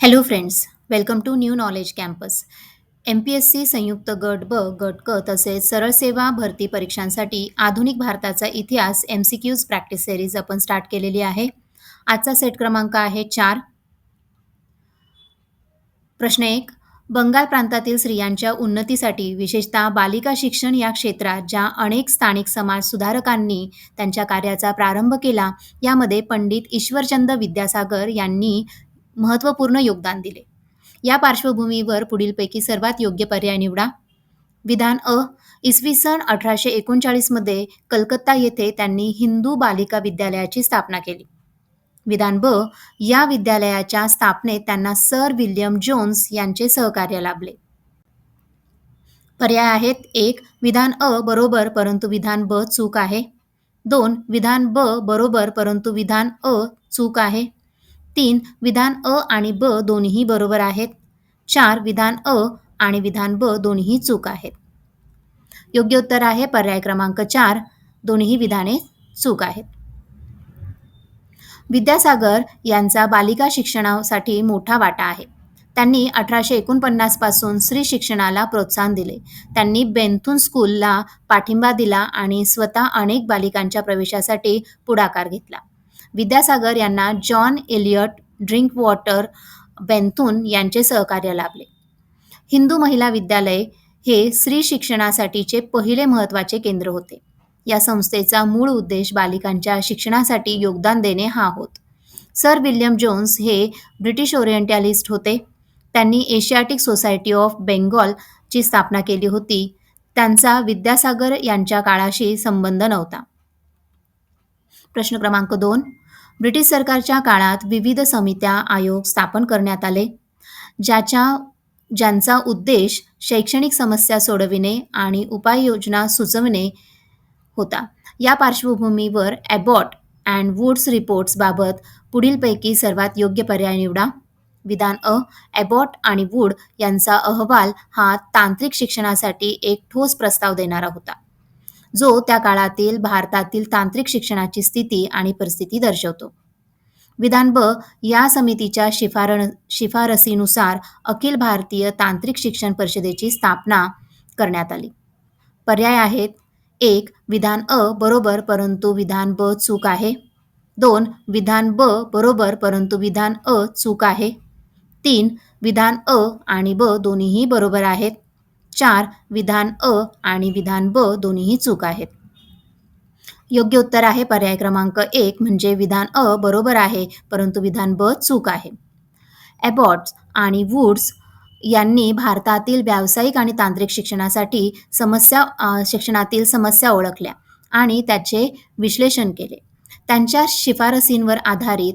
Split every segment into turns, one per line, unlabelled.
Hello friends welcome to new knowledge campus M P S C संयुक्त गट ब गट क तसेच सरळ सेवा भरती परीक्षांसाठी आधुनिक भारताचा इतिहास M C Qs practice series आपण स्टार्ट केलेली आहे. आजचा सेट क्रमांक आहे चार. प्रश्न एक. बंगाल प्रांतातील स्त्रियांच्या उन्नतीसाठी विशेषतः बालिका शिक्षण या क्षेत्रात ज्या अनेक स्थानिक समाज सुधारकांनी त्यांच्या कार्याचा प्रारंभ केला यामध्ये पंडित ईश्वरचंद विद्यासागर यांनी महत्त्वपूर्ण योगदान दिले. या पार्श्वभूमीवर पुढीलपैकी सर्वात योग्य पर्याय निवडा. विधान अ इसवी सन अठराशे एकोणचाळीसमध्ये कलकत्ता येथे त्यांनी हिंदू बालिका विद्यालयाची स्थापना केली. विधान ब या विद्यालयाच्या स्थापनेत त्यांना सर विल्यम जोन्स यांचे सहकार्य लाभले. पर्याय आहेत एक विधान अ बरोबर परंतु विधान ब चूक आहे. दोन विधान ब बरोबर परंतु विधान अ चूक आहे. तीन विधान अ आणि ब दोन्ही बरोबर आहेत. चार विधान अ आणि विधान ब दोन्ही चूक आहेत. योग्य उत्तर आहे पर्याय क्रमांक चार. दोन्ही विधाने चूक आहेत. विद्यासागर यांचा बालिका शिक्षणासाठी मोठा वाटा आहे. त्यांनी अठराशे एकोणपन्नासपासून स्त्री शिक्षणाला प्रोत्साहन दिले. त्यांनी बेंथून स्कूलला पाठिंबा दिला आणि स्वतः अनेक बालिकांच्या प्रवेशासाठी पुढाकार घेतला. विद्यासागर यांना John Elliot Drinkwater Bethune यांचे सहकार्य लाभले. हिंदू महिला विद्यालय हे स्त्री शिक्षणासाठीचे पहिले महत्त्वाचे केंद्र होते. या संस्थेचा मूळ उद्देश बालिकांच्या शिक्षणासाठी योगदान देणे हा होत. सर विल्यम जोन्स हे ब्रिटिश ओरिएंटॅलिस्ट होते. त्यांनी एशियाटिक सोसायटी ऑफ बेंगॉलची स्थापना केली होती. त्यांचा विद्यासागर यांच्या काळाशी संबंध नव्हता. प्रश्न क्रमांक दोन. ब्रिटिश सरकारच्या काळात विविध समित्या आयोग स्थापन करण्यात आले ज्याच्या ज्यांचा उद्देश शैक्षणिक समस्या सोडविणे आणि उपाययोजना सुचविणे होता. या पार्श्वभूमीवर ॲबॉट अँड वुड्स रिपोर्ट्सबाबत पुढीलपैकी सर्वात योग्य पर्याय निवडा. विधान अ ॲबॉट आणि वूड यांचा अहवाल हा तांत्रिक शिक्षणासाठी एक ठोस प्रस्ताव देणारा होता. जो त्या काळातील भारतातील तांत्रिक शिक्षणाची स्थिती आणि परिस्थिती दर्शवतो. विधान ब या समितीच्या शिफार शिफारसीनुसार अखिल भारतीय तांत्रिक शिक्षण परिषदेची स्थापना करण्यात आली. पर्याय आहेत. एक विधान अ बरोबर परंतु विधान ब चूक आहे. दोन विधान ब बरोबर परंतु विधान अ चूक आहे. तीन विधान अ आणि ब दोन्हीही बरोबर आहेत. चार विधान अ आणि विधान ब दोन्हीही चूक आहेत. योग्य उत्तर आहे पर्याय क्रमांक एक म्हणजे विधान अ बरोबर आहे परंतु विधान ब चूक आहे. ॲबॉट्स आणि वुड्स यांनी भारतातील व्यावसायिक आणि तांत्रिक शिक्षणासाठी समस्या शिक्षणातील समस्या ओळखल्या आणि त्याचे विश्लेषण केले. त्यांच्या शिफारसींवर आधारित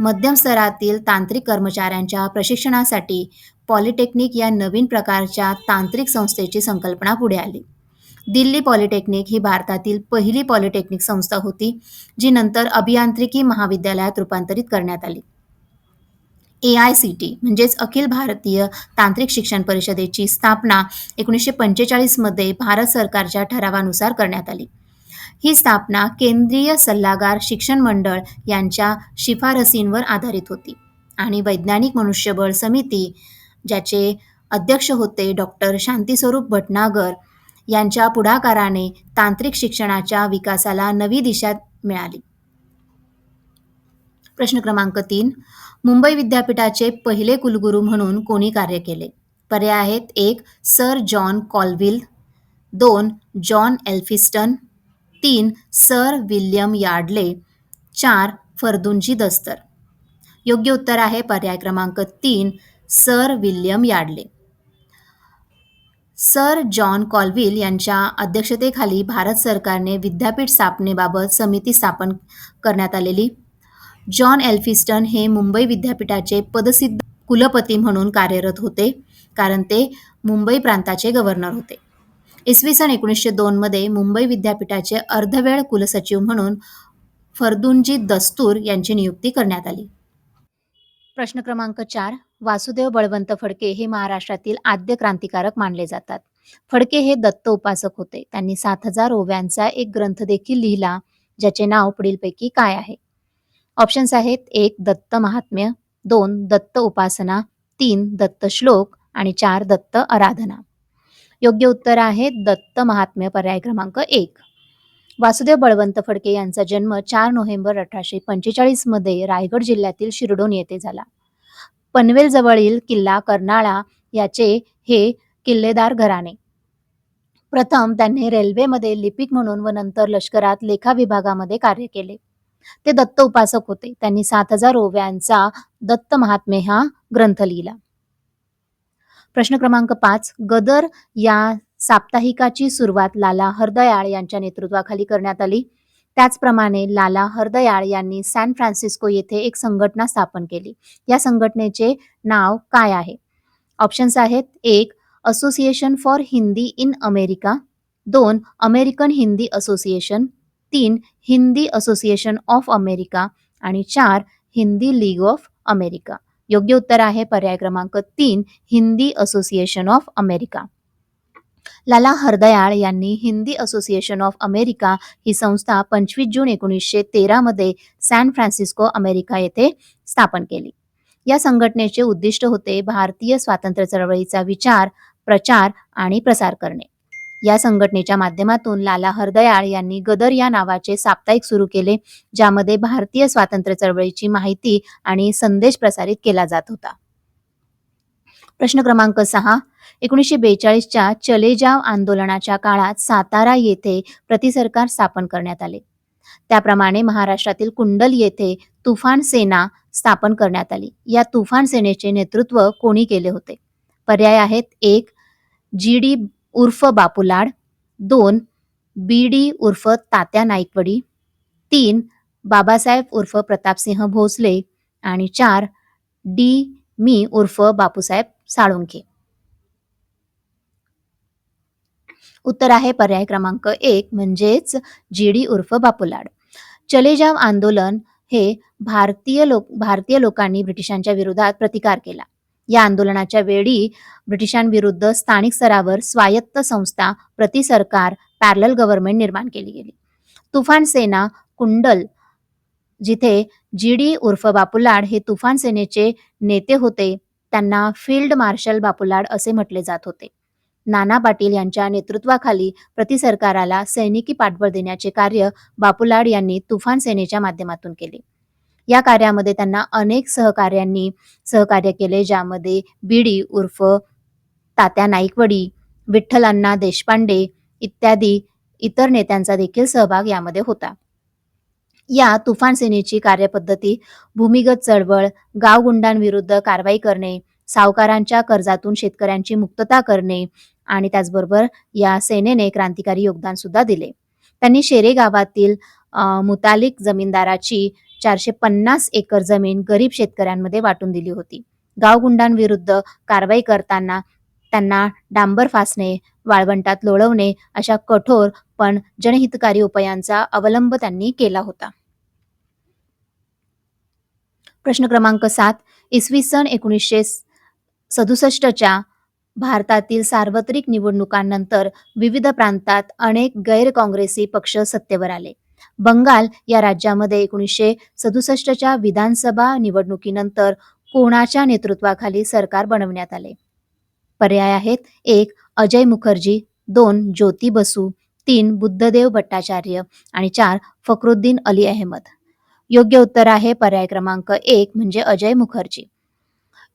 मध्यम स्तरातील तांत्रिक कर्मचाऱ्यांच्या प्रशिक्षणासाठी पॉलिटेक्निक या नवीन प्रकारच्या तांत्रिक संस्थेची संकल्पना पुढे आली. दिल्ली पॉलिटेक्निक ही भारतातील पहिली पॉलिटेक्निक संस्था होती जी नंतर अभियांत्रिकी महाविद्यालयात रूपांतरित करण्यात आली. ए आय सी टी म्हणजेच अखिल भारतीय तांत्रिक शिक्षण परिषदेची स्थापना एकोणीसशे पंचेचाळीसमध्ये भारत सरकारच्या ठरावानुसार करण्यात आली. ही स्थापना केंद्रीय सल्लागार शिक्षण मंडळ यांच्या शिफारसींवर आधारित होती. आणि वैज्ञानिक मनुष्यबळ समिती ज्याचे अध्यक्ष होते डॉक्टर शांतीस्वरूप भटनागर यांच्या पुढाकाराने तांत्रिक शिक्षणाच्या विकासाला नवी दिशा मिळाली. प्रश्न क्रमांक तीन. मुंबई विद्यापीठाचे पहिले कुलगुरू म्हणून कोणी कार्य केले? पर्याय आहेत एक सर जॉन कॉलविल दोन जॉन एल्फिस्टन तीन सर विल्यम यार्डले चार फर्दुंजी दस्तर. योग्य उत्तर आहे पर्याय क्रमांक तीन sir William Yardley. Sir John Colville यांच्या अध्यक्षतेखाली भारत सरकारने विद्यापीठ स्थापनेबाबत समिती स्थापन करण्यात आलेली. जॉन एल्फिस्टन हे मुंबई विद्यापीठाचे पदसिद्ध कुलपती म्हणून कार्यरत होते कारण ते मुंबई प्रांताचे गव्हर्नर होते. इसवी सन एकोणीसशे दोनमध्ये मुंबई विद्यापीठाचे अर्धवेळ कुलसचिव म्हणून फरदुनजी दस्तूर यांची नियुक्ती करण्यात आली. प्रश्न क्रमांक चार वासुदेव बळवंत फडके हे महाराष्ट्रातील आद्य क्रांतिकारक मानले जातात. फडके हे दत्त उपासक होते. त्यांनी सात हजार ओव्यांचा एक ग्रंथ देखील लिहिला ज्याचे नाव पुढीलपैकी काय आहे? ऑप्शन्स आहेत एक दत्त महात्म्य दोन दत्त उपासना तीन दत्त श्लोक आणि चार दत्त आराधना. योग्य उत्तर आहे दत्त महात्म्य पर्याय क्रमांक एक. वासुदेव बळवंत फडके यांचा जन्म चार नोव्हेंबर अठराशे पंचेचाळीसमध्ये रायगड जिल्ह्यातील शिरडोन येथे झाला. पनवेल जवळील किल्ला कर्नाळा याचे हे किल्लेदार घराणे. प्रथम त्यांनी रेल्वेमध्ये लिपिक म्हणून व नंतर लष्करात लेखा विभागामध्ये कार्य केले. ते दत्त उपासक होते. त्यांनी सात हजार ओव्यांचा दत्त महात्मे हा ग्रंथ लिहिला. प्रश्न क्रमांक पाच गदर या साप्ताहिकाची सुरुवात लाला हरदयाळ यांच्या नेतृत्वाखाली करण्यात आली. त्याचप्रमाणे लाला हरदयाळ यांनी सॅन फ्रान्सिस्को येथे एक संघटना स्थापन केली. या संघटनेचे नाव काय आहे? ऑप्शन्स आहेत. एक association for Hindi in America दोन अमेरिकन हिंदी असोसिएशन तीन हिंदी असोसिएशन ऑफ अमेरिका आणि चार हिंदी लीग ऑफ अमेरिका योग्य उत्तर आहे पर्याय क्रमांक तीन Hindi association of America Lala Hardayal यांनी हिंदी असोसिएशन ऑफ अमेरिका ही संस्था पंचवीस जून एकोणीसशे तेरामध्ये सॅन फ्रान्सिस्को अमेरिका येथे स्थापन केली. या संघटनेचे उद्दिष्ट होते भारतीय स्वातंत्र्य चळवळीचा विचार प्रचार आणि प्रसार करणे. या संघटनेच्या माध्यमातून लाला हरदयाळ यांनी गदर या नावाचे साप्ताहिक सुरू केले ज्यामध्ये भारतीय स्वातंत्र्य चळवळीची माहिती आणि संदेश प्रसारित केला जात होता. प्रश्न क्रमांक सहा. एकोणीसशे बेचाळीसच्या चले जाव आंदोलनाच्या काळात सातारा येथे प्रतिसरकार स्थापन करण्यात आले. त्याप्रमाणे महाराष्ट्रातील कुंडल येथे तुफान सेना स्थापन करण्यात आली. या तुफान सेनेचे नेतृत्व कोणी केले होते? पर्याय आहेत एक जी डी उर्फ बापूलाड. दोन बी डी उर्फ तात्या नाईकवडी. तीन बाबासाहेब उर्फ प्रतापसिंह भोसले. आणि चार डी मी उर्फ बापूसाहेब साळुंखे. उत्तर आहे पर्याय क्रमांक एक म्हणजेच जी डी उर्फ बापूलाड. चले जाव आंदोलन हे भारतीय लोक भारतीय लोकांनी ब्रिटिशांच्या विरोधात प्रतिकार केला. या आंदोलनाच्या वेळी ब्रिटिशांविरुद्ध स्थानिक स्तरावर स्वायत्त संस्था प्रति सरकार पॅरल गव्हर्नमेंट निर्माण केली गेली. तुफान सेना कुंडल जिथे जी डी उर्फ बापुलाड हे तुफान सेनेचे नेते होते त्यांना फील्ड मार्शल बापुलाड असे म्हटले जात होते. नाना पाटील यांच्या नेतृत्वाखाली प्रति सरकाराला सैनिकी पाठबळ देण्याचे कार्य बापुलाड यांनी तुफान सेनेच्या माध्यमातून केले. या कार्यामध्ये त्यांना अनेक सहकार्यांनी सहकार्य केले ज्यामध्ये बीडी उर्फ तात्या नाईकवडी विठ्ठल अण्णा देशपांडे इत्यादी इतर नेत्यांचा देखील सहभाग यामध्ये होता. या तुफान सेनेची कार्यपद्धती भूमिगत चळवळ गावगुंडांविरुद्ध कारवाई करणे सावकारांच्या कर्जातून शेतकऱ्यांची मुक्तता करणे आणि त्याचबरोबर या सेनेने क्रांतिकारी योगदान सुद्धा दिले. त्यांनी शेरे गावातील मुतालिक जमीनदाराची चारशे पन्नास एकर जमीन गरीब शेतकऱ्यांमध्ये वाटून दिली होती. गावगुंडांविरुद्ध कारवाई करताना त्यांना डांबर फासणे वाळवंटात लोळवणे अशा कठोर पण जनहितकारी उपायांचा अवलंब त्यांनी केला होता. प्रश्न क्रमांक सात इसवी सन एकोणीसशे सदुसष्टच्या भारतातील सार्वत्रिक निवडणुकांनंतर विविध प्रांतात अनेक गैर काँग्रेसी पक्ष सत्तेवर आले. बंगाल या राज्यामध्ये एकोणीसशे सदुसष्टच्या विधानसभा निवडणुकीनंतर कोणाच्या नेतृत्वाखाली सरकार बनवण्यात आले? पर्याय आहेत एक अजय मुखर्जी दोन ज्योती बसू तीन बुद्धदेव भट्टाचार्य आणि चार फखरुद्दीन अली अहमद. योग्य उत्तर आहे पर्याय क्रमांक एक म्हणजे अजय मुखर्जी.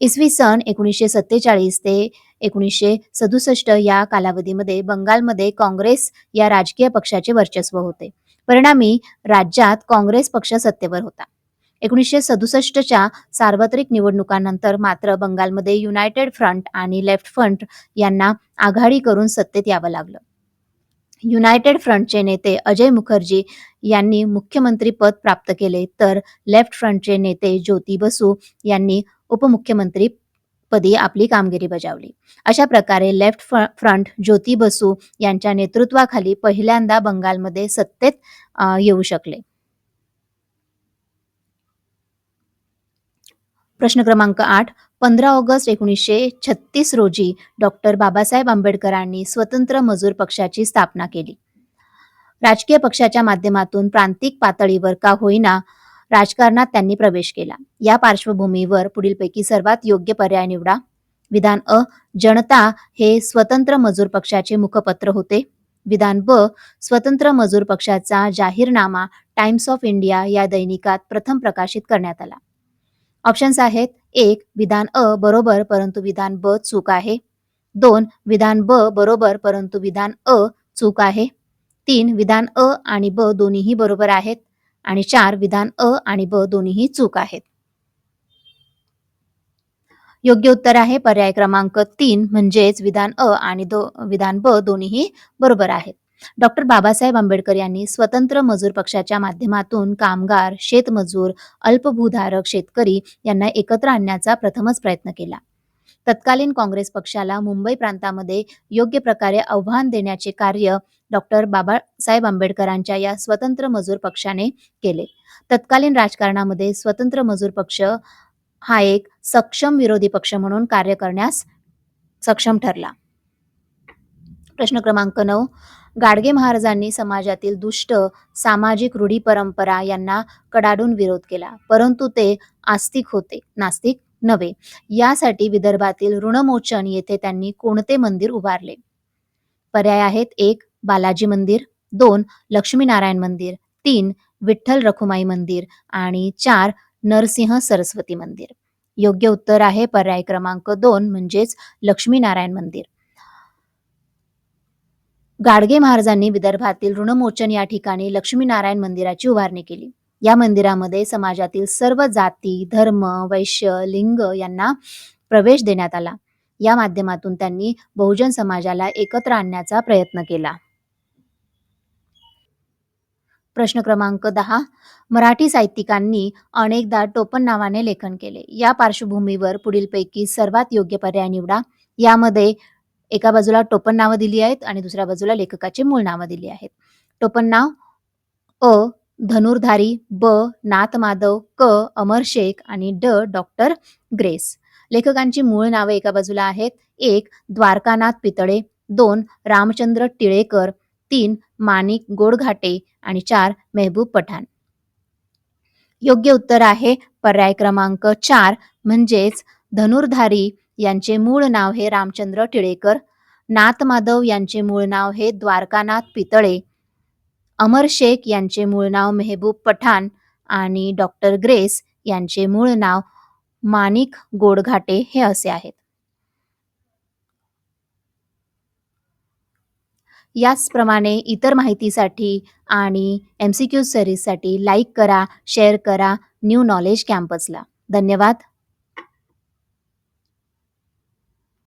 इसवी सन एकोणीसशे सत्तेचाळीस ते एकोणीसशे सदुसष्ट या कालावधीमध्ये बंगालमध्ये काँग्रेस या राजकीय पक्षाचे वर्चस्व होते. परिणामी राज्यात काँग्रेस पक्ष सत्तेवर होता. एकोणीसशे सदुसष्टच्या सार्वत्रिक निवडणुकांनंतर मात्र बंगालमध्ये युनायटेड फ्रंट आणि लेफ्ट फ्रंट यांना आघाडी करून सत्तेत यावं लागलं. युनायटेड फ्रंटचे नेते अजय मुखर्जी यांनी मुख्यमंत्री पद प्राप्त केले तर लेफ्ट फ्रंटचे नेते ज्योती बसू यांनी उपमुख्यमंत्री पदी आपली कामगिरी बजावली. अशा प्रकारे लेफ्ट फ्रंट ज्योती बसू यांच्या नेतृत्वाखाली पहिल्यांदा बंगालमध्ये सत्तेत येऊ शकले. प्रश्न क्रमांक आठ. पंधरा ऑगस्ट एकोणीसशे छत्तीस रोजी डॉक्टर बाबासाहेब आंबेडकरांनी स्वतंत्र मजूर पक्षाची स्थापना केली. राजकीय पक्षाच्या माध्यमातून प्रांतिक पातळीवर का होईना राजकारणात त्यांनी प्रवेश केला. या पार्श्वभूमीवर पुढीलपैकी सर्वात योग्य पर्याय निवडा. विधान अ जनता हे स्वतंत्र मजूर पक्षाचे मुखपत्र होते. विधान ब स्वतंत्र मजूर पक्षाचा जाहीरनामा टाइम्स ऑफ इंडिया या दैनिकात प्रथम प्रकाशित करण्यात आला. ऑप्शन्स आहेत. एक विधान अ बरोबर परंतु विधान ब चूक आहे. दोन विधान ब बरोबर परंतु विधान अ चूक आहे. तीन विधान अ आणि ब दोन्हीही बरोबर आहेत. आणि चार विधान अ आणि ब दोन्हीही चूक आहेत. योग्य उत्तर आहे पर्याय क्रमांक तीन म्हणजेच विधान अ आणि दो विधान ब दोन्हीही बरोबर आहेत. डॉक्टर बाबासाहेब आंबेडकर यांनी स्वतंत्र मजूर पक्षाच्या माध्यमातून कामगार शेतमजूर अल्पभूधारक शेतकरी यांना एकत्र आणण्याचा प्रथमच प्रयत्न केला. तत्कालीन काँग्रेस पक्षाला मुंबई प्रांतामध्ये योग्य प्रकारे आव्हान देण्याचे कार्य डॉक्टर बाबासाहेब आंबेडकरांच्या या स्वतंत्र मजूर पक्षाने केले. तत्कालीन राजकारणामध्ये स्वतंत्र मजूर पक्ष हा एक सक्षम विरोधी पक्ष म्हणून कार्य करण्यास सक्षम ठरला. प्रश्न क्रमांक नऊ. गाडगे महाराजांनी समाजातील दुष्ट सामाजिक रूढी परंपरा यांना कडाडून विरोध केला परंतु ते आस्तिक होते नास्तिक नव्हे. यासाठी विदर्भातील ऋणमोचन येथे त्यांनी कोणते मंदिर उभारले? पर्याय आहेत एक बालाजी मंदिर दोन लक्ष्मीनारायण मंदिर तीन विठ्ठल रखुमाई मंदिर आणि चार नरसिंह सरस्वती मंदिर. योग्य उत्तर आहे पर्याय क्रमांक दोन म्हणजेच लक्ष्मीनारायण मंदिर. गाडगे महाराजांनी विदर्भातील ऋणमोचन या ठिकाणी लक्ष्मीनारायण मंदिराची उभारणी केली. या मंदिरामध्ये समाजातील सर्व जाती धर्म वैश्य लिंग यांना प्रवेश देण्यात आला. या माध्यमातून त्यांनी बहुजन समाजाला एकत्र आणण्याचा प्रयत्न केला. प्रश्न क्रमांक दहा. मराठी साहित्यिकांनी अनेकदा टोपण नावाने लेखन केले. या पार्श्वभूमीवर पुढीलपैकी सर्वात योग्य पर्याय निवडा. यामध्ये एका बाजूला टोपण नावं दिली आहेत आणि दुसऱ्या बाजूला लेखकाची मूळ नावं दिली आहेत. टोपण नाव अ धनुर्धारी ब नाथ माधव क अमर शेख आणि ड डॉक्टर ग्रेस. लेखकांची मूळ नावे एका बाजूला आहेत. एक द्वारकानाथ पितळे. दोन रामचंद्र टिळेकर. तीन माणिक गोडघाटे. आणि चार मेहबूब पठाण. योग्य उत्तर आहे पर्याय क्रमांक चार म्हणजेच धनुर्धारी यांचे मूळ नाव हे रामचंद्र टिळेकर. नाथ माधव यांचे मूळ नाव हे द्वारकानाथ पितळे. अमर शेख यांचे मूळ नाव मेहबूब पठाण आणि डॉक्टर ग्रेस यांचे मूळ नाव माणिक गोडघाटे हे असे आहेत. याचप्रमाणे इतर माहितीसाठी आणि एम सी क्यू सिरीजसाठी लाईक करा शेअर करा न्यू नॉलेज कॅम्पसला धन्यवाद.